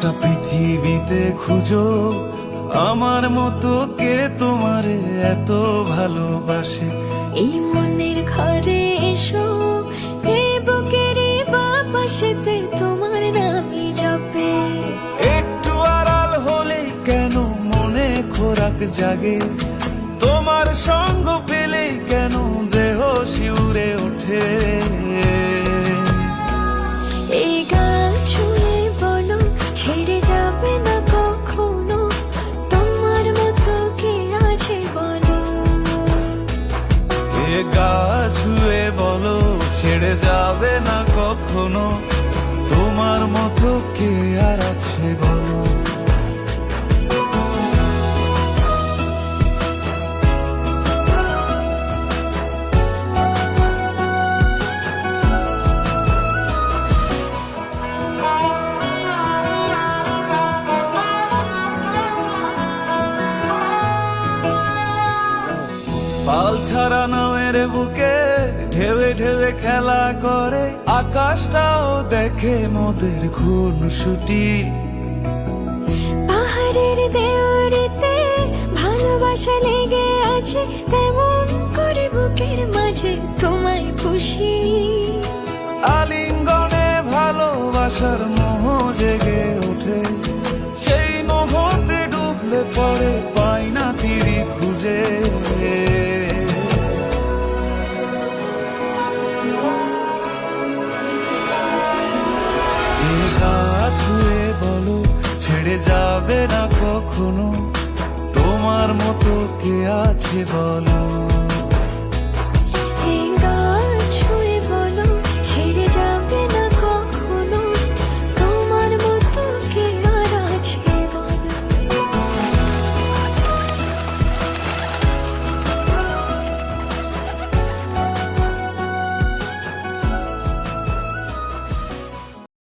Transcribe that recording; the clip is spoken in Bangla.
গোটা পৃথিবীতে খুঁজো? আমার মতো কে তোমারে এত ভালোবাসে? এই মনের ঘরে এসো এই বুকেরই বাপাশেতে তোমার জপে। একটু আড়াল হলেই কেন মনে খোরাক জাগে? তোমার সঙ্গ পেলে কেন দেহ গা ছুঁয়ে বলো ছেড়ে যাবে না কখনো। ছাড়া নামের বুকে ঢেলে ঢেলে খেলা করে। আকাশটাও দেখে মোদের খুন ছুটি পাহাড়ের দেওয়ারিতে ভালোবাসা লেগে আছে, তেমন করে বুকের মাঝে তোমায় পুষি। যাবে না কখনো? তোমার মতো কে আছে বলো?